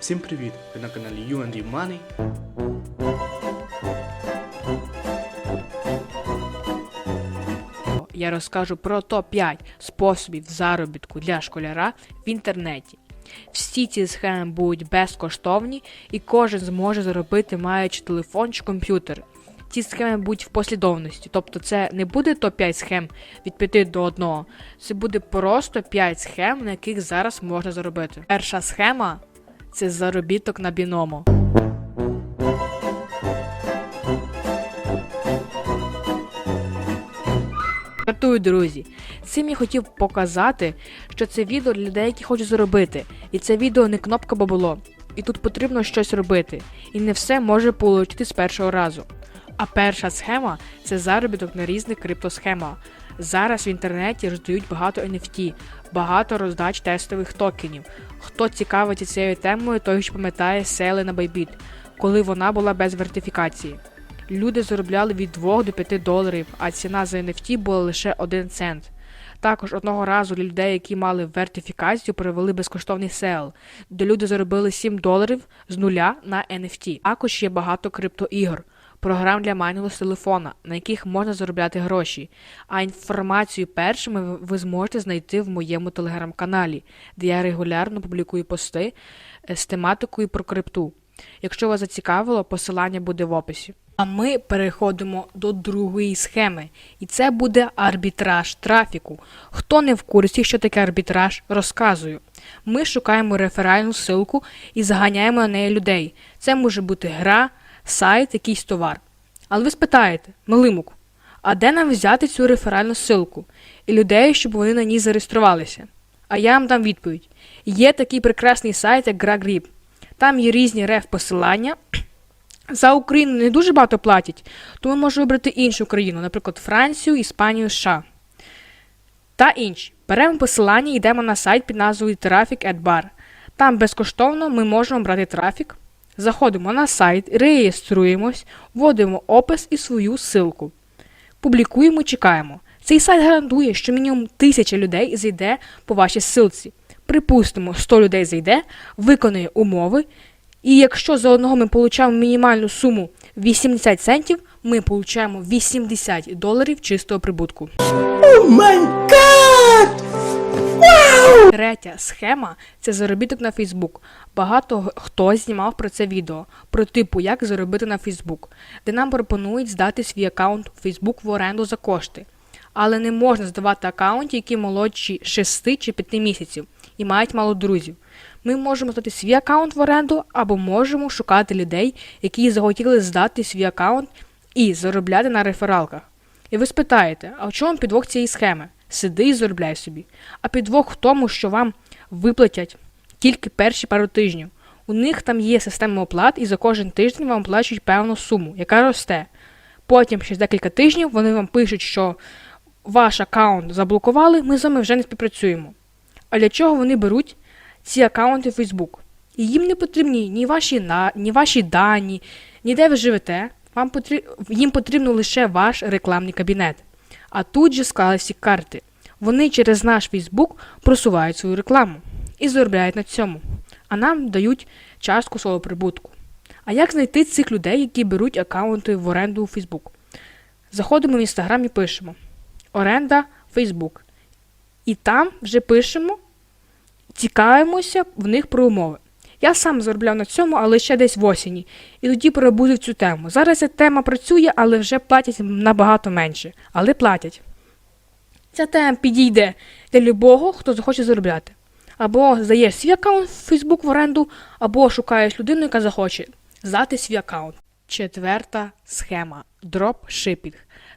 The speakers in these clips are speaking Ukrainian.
Всім привіт! Ви на каналі UND Money. я розкажу про топ-5 способів заробітку для школяра в інтернеті. Всі ці схеми будуть безкоштовні і кожен зможе заробити, маючи телефон чи комп'ютер. Ці схеми будуть в послідовності, тобто це не буде топ-5 схем від 5 до 1, це буде просто 5 схем, на яких зараз можна заробити. Перша схема це заробіток на біному. Стартую, друзі. Цим я хотів показати, що це відео для які хочуть заробити. І це відео не кнопка бабло. І тут потрібно щось робити. І не все може получити з першого разу. А перша схема це заробіток на різних криптосхемах. Зараз в інтернеті роздають багато NFT, багато роздач тестових токенів. Хто цікавиться цією темою, той ж пам'ятає сели на Bybit, коли вона була без вертифікації. Люди заробляли від 2 до 5 доларів, а ціна за NFT була лише 1 цент. Також одного разу для людей, які мали вертифікацію, провели безкоштовний сел, де люди заробили 7 доларів з нуля на NFT. Також є багато криптоігор, програм для майнінгу з телефона, на яких можна заробляти гроші. А інформацію першими ви- зможете знайти в моєму телеграм-каналі, де я регулярно публікую пости е, з тематикою про крипту. Якщо вас зацікавило, посилання буде в описі. А ми переходимо до другої схеми, і це буде арбітраж трафіку. Хто не в курсі, що таке арбітраж, розказую. Ми шукаємо реферальну ссылку і заганяємо на неї людей. Це може бути гра, сайт, якийсь товар. Але ви спитаєте, Милимук, а де нам взяти цю реферальну ссылку і людей, щоб вони на ній зареєструвалися? А я вам дам відповідь: є такий прекрасний сайт, як GraGrip. Там є різні реф-посилання. За Україну не дуже багато платять, тому можна вибрати іншу країну, наприклад, Францію, Іспанію, США. Та інші. Беремо посилання і йдемо на сайт під назвою Traffic at Bar. Там безкоштовно ми можемо брати трафік. Заходимо на сайт, реєструємось, вводимо опис і свою ссылку. Публікуємо, чекаємо. Цей сайт гарантує, що мінімум 1000 людей зайде по вашій ссылці. Припустимо, 100 людей зайде, виконує умови, і якщо за одного ми получаємо мінімальну суму 80 центів, ми получаємо 80 доларів чистого прибутку. Третя схема це заробіток на Фейсбук. Багато хто знімав про це відео, про типу, як заробити на Фейсбук, де нам пропонують здати свій аккаунт у Фейсбук в оренду за кошти. Але не можна здавати аккаунти, які молодші 6 чи 5 місяців і мають мало друзів. Ми можемо здати свій аккаунт в оренду або можемо шукати людей, які захотіли здати свій аккаунт і заробляти на рефералках. І ви спитаєте, а в чому підвох цієї схеми? Сиди і заробляй собі. А підвох в тому, що вам виплатять тільки перші пару тижнів. У них там є система оплат, і за кожен тиждень вам оплачують певну суму, яка росте. Потім, через декілька тижнів, вони вам пишуть, що ваш аккаунт заблокували, ми з вами вже не співпрацюємо. А для чого вони беруть ці аккаунти в Facebook? І їм не потрібні ні ваші, на... ні ваші дані, ні де ви живете. Вам потрі... Їм потрібно лише ваш рекламний кабінет. А тут же склали всі карти. Вони через наш Facebook просувають свою рекламу і заробляють на цьому, а нам дають частку свого прибутку. А як знайти цих людей, які беруть аккаунти в оренду у Facebook? Заходимо в Instagram і пишемо оренда Facebook. І там вже пишемо, цікавимося в них про умови. Я сам заробляв на цьому, але ще десь в осені, і тоді перебудив цю тему. Зараз ця тема працює, але вже платять набагато менше. Але платять. Ця тема підійде для любого, хто захоче заробляти. Або здаєш свій аккаунт в Facebook в оренду, або шукаєш людину, яка захоче здати свій аккаунт. Четверта схема дропшипінг.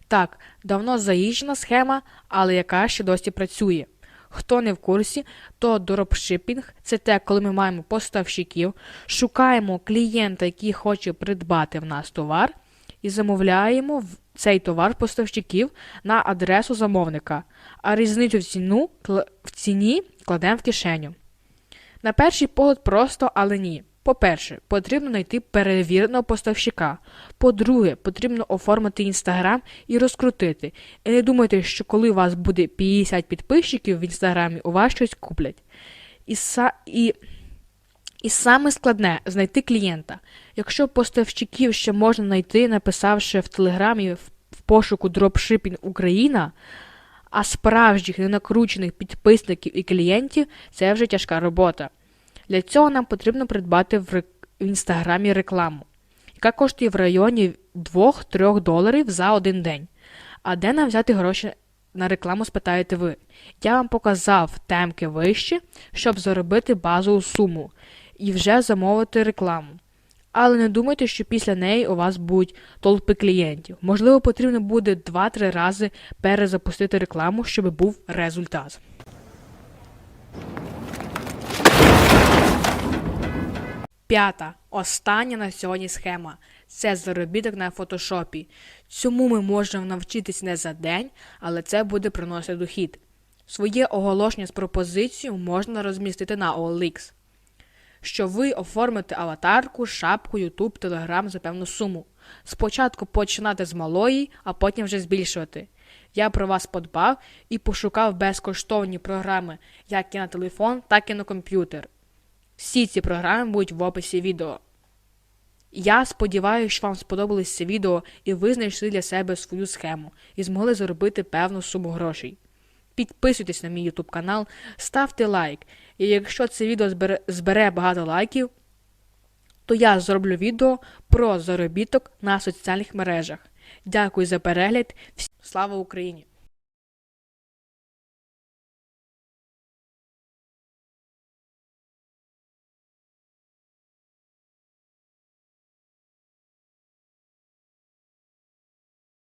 Так, давно заїжджена схема, але яка ще досі працює. Хто не в курсі, то дропшипінг це те, коли ми маємо поставщиків, шукаємо клієнта, який хоче придбати в нас товар, і замовляємо цей товар поставщиків на адресу замовника, а різницю в ціну в ціні кладемо в кишеню. На перший погляд просто, але ні. По-перше, потрібно знайти перевіреного поставщика. По-друге, потрібно оформити інстаграм і розкрутити. І не думайте, що коли у вас буде 50 підписчиків в інстаграмі, у вас щось куплять. І, са... і... І саме складне знайти клієнта. Якщо поставщиків ще можна знайти, написавши в телеграмі в, пошуку Dropshipping Україна, а справжніх ненакручених підписників і клієнтів це вже тяжка робота. Для цього нам потрібно придбати в, інстаграмі рекламу, яка коштує в районі 2-3 доларів за один день. А де нам взяти гроші на рекламу, спитаєте ви. Я вам показав темки вище, щоб заробити базову суму і вже замовити рекламу. Але не думайте, що після неї у вас будуть толпи клієнтів. Можливо, потрібно буде 2-3 рази перезапустити рекламу, щоб був результат. П'ята, остання на сьогодні схема це заробіток на фотошопі. Цьому ми можемо навчитись не за день, але це буде приносити дохід. Своє оголошення з пропозицією можна розмістити на OLX, що ви оформите аватарку, шапку, YouTube, Telegram за певну суму. Спочатку починати з малої, а потім вже збільшувати. Я про вас подбав і пошукав безкоштовні програми як і на телефон, так і на комп'ютер. Всі ці програми будуть в описі відео. Я сподіваюся, що вам сподобалось це відео і ви знайшли для себе свою схему і змогли заробити певну суму грошей. Підписуйтесь на мій YouTube канал, ставте лайк. І якщо це відео збере, збере багато лайків, то я зроблю відео про заробіток на соціальних мережах. Дякую за перегляд. Слава Україні!